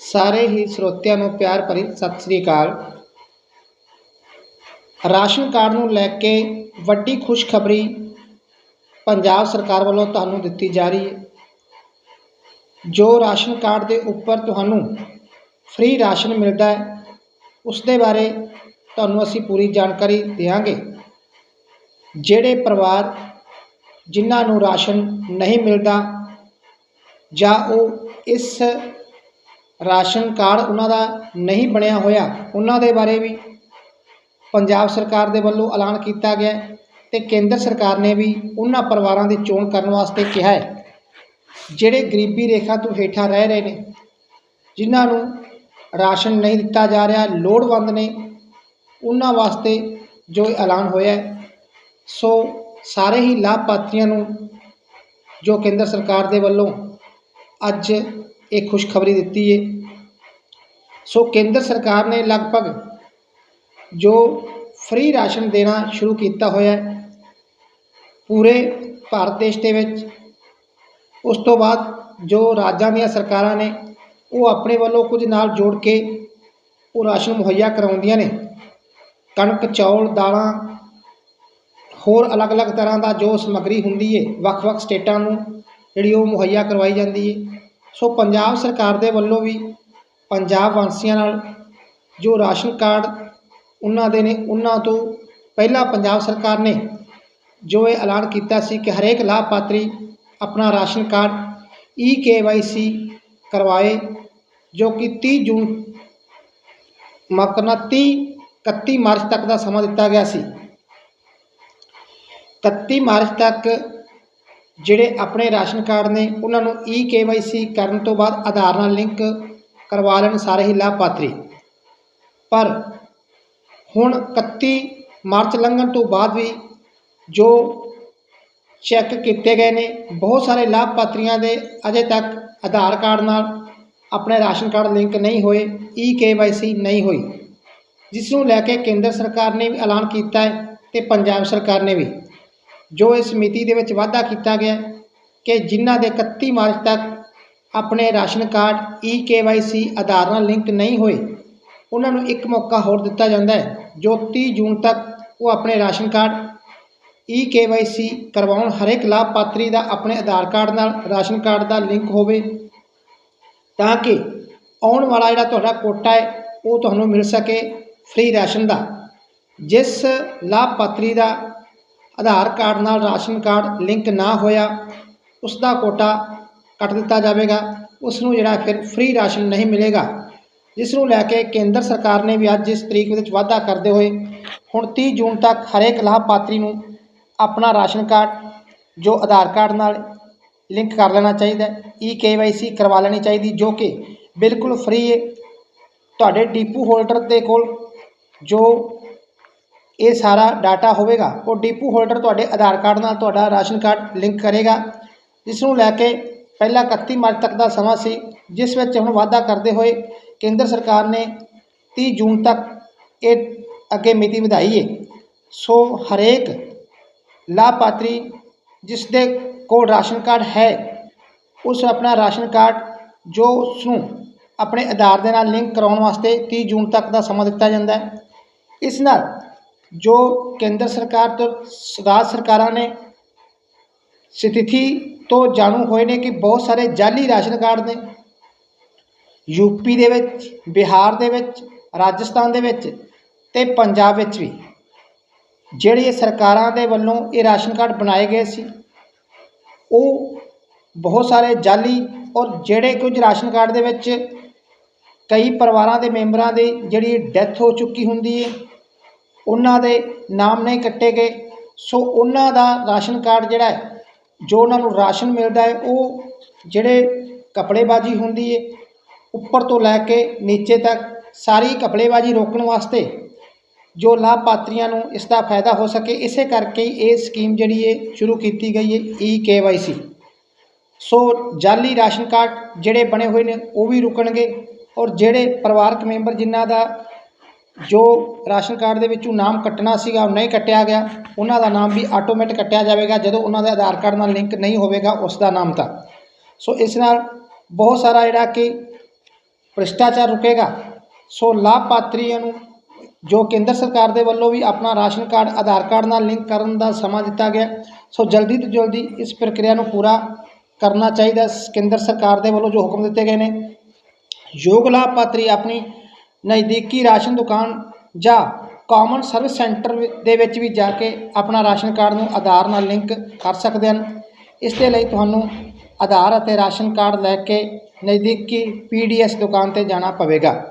ਸਾਰੇ ਹੀ ਸਰੋਤਿਆਂ ਨੂੰ ਪਿਆਰ ਭਰੀ ਸਤਿ ਸ੍ਰੀ ਅਕਾਲ। ਰਾਸ਼ਨ ਕਾਰਡ ਨੂੰ ਲੈ ਕੇ ਵੱਡੀ ਖੁਸ਼ਖਬਰੀ ਪੰਜਾਬ ਸਰਕਾਰ ਵੱਲੋਂ ਤੁਹਾਨੂੰ ਦਿੱਤੀ ਜਾ ਰਹੀ ਹੈ। ਜੋ ਰਾਸ਼ਨ ਕਾਰਡ ਦੇ ਉੱਪਰ ਤੁਹਾਨੂੰ ਫ੍ਰੀ ਰਾਸ਼ਨ ਮਿਲਦਾ ਹੈ ਉਸ ਦੇ ਬਾਰੇ ਤੁਹਾਨੂੰ ਅਸੀਂ ਪੂਰੀ ਜਾਣਕਾਰੀ ਦੇਵਾਂਗੇ। ਜਿਹੜੇ ਪਰਿਵਾਰ ਜਿਨ੍ਹਾਂ ਨੂੰ ਰਾਸ਼ਨ ਨਹੀਂ ਮਿਲਦਾ ਜਾਂ ਉਹ ਇਸ ਰਾਸ਼ਨ ਕਾਰਡ ਉਹਨਾਂ ਦਾ ਨਹੀਂ ਬਣਿਆ ਹੋਇਆ, ਉਹਨਾਂ ਦੇ ਬਾਰੇ ਵੀ ਪੰਜਾਬ ਸਰਕਾਰ ਦੇ ਵੱਲੋਂ ਐਲਾਨ ਕੀਤਾ ਗਿਆ ਹੈ ਤੇ ਕੇਂਦਰ ਸਰਕਾਰ ਨੇ ਵੀ ਉਹਨਾਂ ਪਰਿਵਾਰਾਂ ਦੀ ਚੋਣ ਕਰਨ ਵਾਸਤੇ ਕਿਹਾ ਹੈ। ਜਿਹੜੇ ਗਰੀਬੀ ਰੇਖਾ ਤੋਂ ਹੇਠਾਂ ਰਹਿ ਰਹੇ ਨੇ, ਜਿਨ੍ਹਾਂ ਨੂੰ ਰਾਸ਼ਨ ਨਹੀਂ ਦਿੱਤਾ ਜਾ ਰਿਹਾ, ਲੋੜਵੰਦ ਨੇ, ਉਹਨਾਂ ਵਾਸਤੇ ਜੋ ਐਲਾਨ ਹੋਇਆ ਸੋ ਸਾਰੇ ਹੀ ਲਾਭਪਾਤਰੀਆਂ ਨੂੰ ਜੋ ਕੇਂਦਰ ਸਰਕਾਰ ਦੇ ਵੱਲੋਂ ਅੱਜ ਇਹ ਖੁਸ਼ਖਬਰੀ ਦਿੱਤੀ ਹੈ। ਸੋ ਕੇਂਦਰ ਸਰਕਾਰ ਨੇ ਲਗਭਗ ਜੋ ਫ੍ਰੀ ਰਾਸ਼ਨ ਦੇਣਾ ਸ਼ੁਰੂ ਕੀਤਾ ਹੋਇਆ ਹੈ, ਪੂਰੇ ਭਾਰਤ ਦੇਸ਼ ਦੇ ਵਿੱਚ, ਉਸ ਤੋਂ ਬਾਅਦ ਜੋ ਰਾਜਾਂ ਦੀਆਂ ਸਰਕਾਰਾਂ ਨੇ, ਉਹ ਆਪਣੇ ਵੱਲੋਂ ਕੁਝ ਨਾਲ ਜੋੜ ਕੇ ਉਹ ਰਾਸ਼ਨ ਮੁਹੱਈਆ ਕਰਾਉਂਦੀਆਂ ਨੇ। ਕਣਕ, ਚੌਲ, ਦਾਲਾਂ, ਹੋਰ ਅਲੱਗ-ਅਲੱਗ ਤਰ੍ਹਾਂ ਦਾ ਜੋ ਸਮੱਗਰੀ ਹੁੰਦੀ ਹੈ ਵੱਖ-ਵੱਖ ਸਟੇਟਾਂ ਨੂੰ ਜਿਹੜੀ ਉਹ ਮੁਹੱਈਆ ਕਰਵਾਈ ਜਾਂਦੀ ਹੈ ਸੋ ਪੰਜਾਬ ਸਰਕਾਰ ਦੇ ਵੱਲੋਂ ਵੀ ਪੰਜਾਬ ਵਾਸੀਆਂ ਨਾਲ ਜੋ ਰਾਸ਼ਨ ਕਾਰਡ ਉਹਨਾਂ ਦੇ ਨੇ, ਉਹਨਾਂ ਤੋਂ ਪਹਿਲਾਂ ਪੰਜਾਬ ਸਰਕਾਰ ਨੇ ਜੋ ਇਹ ਐਲਾਨ ਕੀਤਾ ਸੀ ਕਿ ਹਰੇਕ ਲਾਭਪਾਤਰੀ ਆਪਣਾ ration card E K Y C ਕਰਵਾਏ, ਜੋ ਕਿ 30 ਜੂਨ ਮਾਫ਼ ਕਰਨਾ 30 31 ਮਾਰਚ ਤੱਕ ਦਾ ਸਮਾਂ ਦਿੱਤਾ ਗਿਆ ਸੀ। 31 ਮਾਰਚ ਤੱਕ ਜਿਹੜੇ ਆਪਣੇ ਰਾਸ਼ਨ ਕਾਰਡ ਨੇ, ਉਹਨਾਂ ਨੂੰ ਈ ਕੇ ਵਾਈ ਸੀ ਕਰਨ ਤੋਂ ਬਾਅਦ ਆਧਾਰ ਨਾਲ ਲਿੰਕ ਕਰਵਾ ਲੈਣ ਸਾਰੇ ਹੀ ਲਾਭਪਾਤਰੀ। ਪਰ ਹੁਣ 31 ਮਾਰਚ ਲੰਘਣ ਤੋਂ ਬਾਅਦ ਵੀ ਜੋ ਚੈੱਕ ਕੀਤੇ ਗਏ ਨੇ, ਬਹੁਤ ਸਾਰੇ ਲਾਭਪਾਤਰੀਆਂ ਦੇ ਅਜੇ ਤੱਕ ਆਧਾਰ ਕਾਰਡ ਨਾਲ ਆਪਣੇ ਰਾਸ਼ਨ ਕਾਰਡ ਲਿੰਕ ਨਹੀਂ ਹੋਏ, ਈ ਕੇ ਵਾਈ ਸੀ ਨਹੀਂ ਹੋਈ। ਜਿਸ ਨੂੰ ਲੈ ਕੇ ਕੇਂਦਰ ਸਰਕਾਰ ਨੇ ਵੀ ਐਲਾਨ ਕੀਤਾ ਹੈ ਤੇ ਪੰਜਾਬ ਸਰਕਾਰ ਨੇ ਵੀ। ਜੋ ਇਸ ਮਿਤੀ ਦੇ ਵਿੱਚ ਵਾਅਦਾ ਕੀਤਾ ਗਿਆ ਕਿ ਜਿਨ੍ਹਾਂ ਦੇ 31 ਮਾਰਚ ਤੱਕ ਆਪਣੇ ration card, E K Y C Aadhaar ਨਾਲ ਲਿੰਕ ਨਹੀਂ ਹੋਏ। ਉਹਨਾਂ ਨੂੰ ਇੱਕ ਮੌਕਾ ਹੋਰ ਦਿੱਤਾ ਜਾਂਦਾ ਹੈ, ਜੋ 30 ਜੂਨ ਤੱਕ ਉਹ ਆਪਣੇ ration card, E K Y C ਕਰਵਾਉਣ ਹਰੇਕ ਲਾਭਪਾਤਰੀ ਦਾ ਆਪਣੇ ਆਧਾਰ ਕਾਰਡ ਨਾਲ ਰਾਸ਼ਨ ਕਾਰਡ ਦਾ ਲਿੰਕ ਹੋਵੇ। ਤਾਂ ਕਿ ਆਉਣ ਵਾਲਾ ਜਿਹੜਾ ਤੁਹਾਡਾ ਕੋਟਾ ਹੈ, ਉਹ ਤੁਹਾਨੂੰ ਮਿਲ ਸਕੇ ਫ੍ਰੀ ਰਾਸ਼ਨ ਦਾ। ਜਿਸ ਲਾਭਪਾਤਰੀ ਦਾ ਆਧਾਰ ਕਾਰਡ ਨਾਲ ਰਾਸ਼ਨ ਕਾਰਡ ਲਿੰਕ ਨਾ ਹੋਇਆ ਉਸ ਦਾ ਕੋਟਾ ਕੱਟ ਦਿੱਤਾ ਜਾਵੇਗਾ ਉਸ ਨੂੰ ਜਿਹੜਾ ਫਿਰ ਫ੍ਰੀ ਰਾਸ਼ਨ ਨਹੀਂ ਮਿਲੇਗਾ ਜਿਸ ਨੂੰ ਲੈ ਕੇ ਕੇਂਦਰ ਸਰਕਾਰ ਨੇ ਵੀ ਅੱਜ ਇਸ ਤਰੀਕ ਵਿੱਚ ਵਾਧਾ ਕਰਦੇ ਹੋਏ, ਹੁਣ 30 ਜੂਨ ਤੱਕ ਹਰੇਕ ਲਾਭਪਾਤਰੀ ਨੂੰ ਆਪਣਾ ਰਾਸ਼ਨ ਕਾਰਡ, ਜੋ ਆਧਾਰ ਕਾਰਡ ਨਾਲ ਲਿੰਕ ਕਰ ਲੈਣਾ ਚਾਹੀਦਾ ਈ ਕੇ ਵਾਈ ਸੀ ਕਰਵਾ ਲੈਣੀ ਚਾਹੀਦੀ, ਜੋ ਕਿ ਬਿਲਕੁਲ ਫ੍ਰੀ ਹੈ। ਤੁਹਾਡੇ ਡੀਪੂ ਹੋਲਡਰ ਦੇ ਕੋਲ ਜੋ ਇਹ ਸਾਰਾ ਡਾਟਾ ਹੋਵੇਗਾ, ਉਹ ਡੀਪੂ ਹੋਲਡਰ ਤੁਹਾਡੇ ਆਧਾਰ ਕਾਰਡ ਨਾਲ ਤੁਹਾਡਾ ਰਾਸ਼ਨ ਕਾਰਡ ਲਿੰਕ ਕਰੇਗਾ ਜਿਸ ਨੂੰ ਲੈ ਕੇ ਪਹਿਲਾਂ 31 ਮਾਰਚ ਤੱਕ ਦਾ ਸਮਾਂ ਸੀ, ਜਿਸ ਵਿੱਚ ਹੁਣ ਵਾਅਦਾ ਕਰਦੇ ਹੋਏ ਕੇਂਦਰ ਸਰਕਾਰ ਨੇ 30 ਜੂਨ ਤੱਕ ਇਹ ਅੱਗੇ ਮਿਤੀ ਵਧਾਈ ਹੈ ਸੋ ਹਰੇਕ ਲਾਭਪਾਤਰੀ ਜਿਸ ਦੇ ਕੋਲ ਰਾਸ਼ਨ ਕਾਰਡ ਹੈ, ਉਸ ਆਪਣਾ ਰਾਸ਼ਨ ਕਾਰਡ, ਜੋ ਉਸ ਨੂੰ ਆਪਣੇ ਆਧਾਰ ਦੇ ਨਾਲ ਲਿੰਕ ਕਰਾਉਣ ਵਾਸਤੇ 30 ਜੂਨ ਤੱਕ ਦਾ ਸਮਾਂ ਦਿੱਤਾ ਜਾਂਦਾ ਹੈ। ਇਸ ਨਾਲ ਜੋ ਕੇਂਦਰ ਸਰਕਾਰ ਤੋਂ ਰਾਜ ਸਰਕਾਰਾਂ ਨੇ ਸਥਿਤੀ ਤੋਂ ਜਾਣੂ ਹੋਏ ਨੇ ਕਿ ਬਹੁਤ ਸਾਰੇ ਜਾਲੀ ਰਾਸ਼ਨ ਕਾਰਡ ਨੇ। ਯੂਪੀ ਦੇ ਵਿੱਚ, ਬਿਹਾਰ ਦੇ ਵਿੱਚ, ਰਾਜਸਥਾਨ ਦੇ ਵਿੱਚ ਤੇ ਪੰਜਾਬ ਵਿੱਚ ਵੀ। ਜਿਹੜੀ ਸਰਕਾਰਾਂ ਦੇ ਵੱਲੋਂ ਇਹ ਰਾਸ਼ਨ ਕਾਰਡ ਬਣਾਏ ਗਏ ਸੀ, ਉਹ ਬਹੁਤ ਸਾਰੇ ਜਾਲੀ ਔਰ ਜਿਹੜੇ ਕੁਝ ਰਾਸ਼ਨ ਕਾਰਡ ਦੇ ਵਿੱਚ ਕਈ ਪਰਿਵਾਰਾਂ ਦੇ ਮੈਂਬਰਾਂ ਦੀ ਜਿਹੜੀ ਡੈਥ ਹੋ ਚੁੱਕੀ ਹੁੰਦੀ ਹੈ ਉਹਨਾਂ ਦੇ ਨਾਮ ਨਹੀਂ ਕੱਟੇ ਗਏ। ਸੋ ਉਹਨਾਂ ਦਾ ਰਾਸ਼ਨ ਕਾਰਡ ਜਿਹੜਾ ਹੈ ਜੋ ਉਹਨਾਂ ਨੂੰ ਰਾਸ਼ਨ ਮਿਲਦਾ ਹੈ, ਉਹ ਜਿਹੜੇ ਕਪੜੇਬਾਜੀ ਹੁੰਦੀ ਹੈ, ਉੱਪਰ ਤੋਂ ਲੈ ਕੇ ਨੀਚੇ ਤੱਕ ਸਾਰੀ ਕਪੜੇਬਾਜੀ ਰੋਕਣ ਵਾਸਤੇ ਜੋ ਲਾਭਪਾਤਰੀਆਂ ਨੂੰ ਇਸ ਦਾ ਫਾਇਦਾ ਹੋ ਸਕੇ, ਇਸੇ ਕਰਕੇ ਇਹ ਸਕੀਮ ਜਿਹੜੀ ਹੈ, ਸ਼ੁਰੂ ਕੀਤੀ ਗਈ ਹੈ ਈ ਕੇ ਵਾਈ ਸੀ ਸੋ ਜਾਲੀ ਰਾਸ਼ਨ ਕਾਰਡ ਜਿਹੜੇ ਬਣੇ ਹੋਏ ਨੇ, ਉਹ ਵੀ ਰੁਕਣਗੇ ਔਰ ਜਿਹੜੇ ਪਰਿਵਾਰਕ ਮੈਂਬਰ ਜਿਨ੍ਹਾਂ ਦਾ ਜੋ ਰਾਸ਼ਨ ਕਾਰਡ ਦੇ ਵਿੱਚੋਂ ਨਾਮ ਕੱਟਣਾ ਸੀਗਾ, ਉਹ ਨਹੀਂ ਕੱਟਿਆ ਗਿਆ। ਉਹਨਾਂ ਦਾ ਨਾਮ ਵੀ ਆਟੋਮੈਟਿਕ ਕੱਟਿਆ ਜਾਵੇਗਾ। ਜਦੋਂ ਉਹਨਾਂ ਦੇ ਆਧਾਰ ਕਾਰਡ ਨਾਲ ਲਿੰਕ ਨਹੀਂ ਹੋਵੇਗਾ, ਉਸ ਦਾ ਨਾਮ ਤਾਂ। ਸੋ ਇਸ ਨਾਲ ਬਹੁਤ ਸਾਰਾ ਜਿਹੜਾ ਕਿ ਭ੍ਰਿਸ਼ਟਾਚਾਰ ਰੁਕੇਗਾ। ਸੋ ਲਾਭਪਾਤਰੀਆਂ ਨੂੰ, ਜੋ ਕੇਂਦਰ ਸਰਕਾਰ ਦੇ ਵੱਲੋਂ ਵੀ ਆਪਣਾ ਰਾਸ਼ਨ ਕਾਰਡ, ਆਧਾਰ ਕਾਰਡ ਨਾਲ ਲਿੰਕ ਕਰਨ ਦਾ ਸਮਾਂ ਦਿੱਤਾ ਗਿਆ। ਸੋ ਜਲਦੀ ਤੋਂ ਜਲਦੀ ਇਸ ਪ੍ਰਕਿਰਿਆ ਨੂੰ ਪੂਰਾ ਕਰਨਾ ਚਾਹੀਦਾ। ਸ- ਕੇਂਦਰ ਸਰਕਾਰ ਦੇ ਵੱਲੋਂ ਜੋ ਹੁਕਮ ਦਿੱਤੇ ਗਏ ਨੇ, ਯੋਗ ਲਾਭਪਾਤਰੀ ਆਪਣੀ ਨਜ਼ਦੀਕੀ ਰਾਸ਼ਨ ਦੁਕਾਨ ਜਾਂ ਕਾਮਨ ਸਰਵਿਸ ਸੈਂਟਰ ਵਿ- ਦੇ ਵਿੱਚ ਵੀ ਜਾ ਕੇ ਆਪਣਾ ਰਾਸ਼ਨ ਕਾਰਡ ਨੂੰ ਆਧਾਰ ਨਾਲ ਲਿੰਕ ਕਰ ਸਕਦੇ ਹਨ। ਇਸ ਦੇ ਲਈ ਤੁਹਾਨੂੰ ਆਧਾਰ ਅਤੇ ਰਾਸ਼ਨ ਕਾਰਡ ਲੈ ਕੇ ਨਜ਼ਦੀਕੀ ਪੀ ਡੀ ਪੀਡੀਐਸ ਦੁਕਾਨ ਤੇ ਜਾਣਾ ਪਵੇਗਾ।